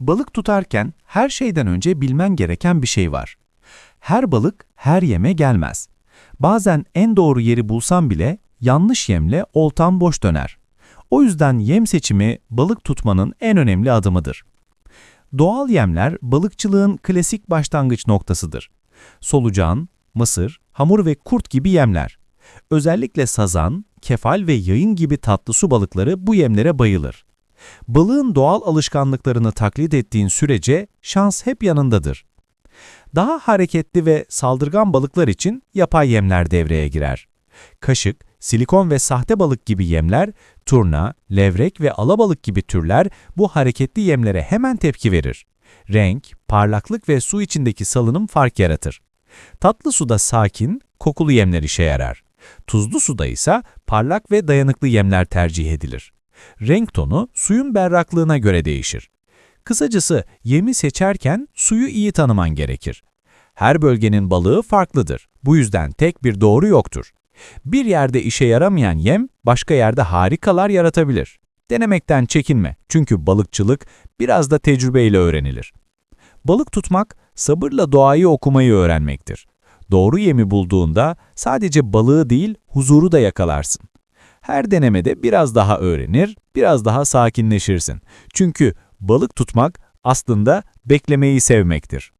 Balık tutarken her şeyden önce bilmen gereken bir şey var. Her balık her yeme gelmez. Bazen en doğru yeri bulsan bile yanlış yemle oltan boş döner. O yüzden yem seçimi balık tutmanın en önemli adımıdır. Doğal yemler balıkçılığın klasik başlangıç noktasıdır. Solucan, mısır, hamur ve kurt gibi yemler. Özellikle sazan, kefal ve yayın gibi tatlı su balıkları bu yemlere bayılır. Balığın doğal alışkanlıklarını taklit ettiğin sürece şans hep yanındadır. Daha hareketli ve saldırgan balıklar için yapay yemler devreye girer. Kaşık, silikon ve sahte balık gibi yemler, turna, levrek ve alabalık gibi türler bu hareketli yemlere hemen tepki verir. Renk, parlaklık ve su içindeki salınım fark yaratır. Tatlı suda sakin, kokulu yemler işe yarar. Tuzlu suda ise parlak ve dayanıklı yemler tercih edilir. Renk tonu suyun berraklığına göre değişir. Kısacası yemi seçerken suyu iyi tanıman gerekir. Her bölgenin balığı farklıdır. Bu yüzden tek bir doğru yoktur. Bir yerde işe yaramayan yem başka yerde harikalar yaratabilir. Denemekten çekinme çünkü balıkçılık biraz da tecrübeyle öğrenilir. Balık tutmak sabırla doğayı okumayı öğrenmektir. Doğru yemi bulduğunda sadece balığı değil huzuru da yakalarsın. Her denemede biraz daha öğrenir, biraz daha sakinleşirsin. Çünkü balık tutmak aslında beklemeyi sevmektir.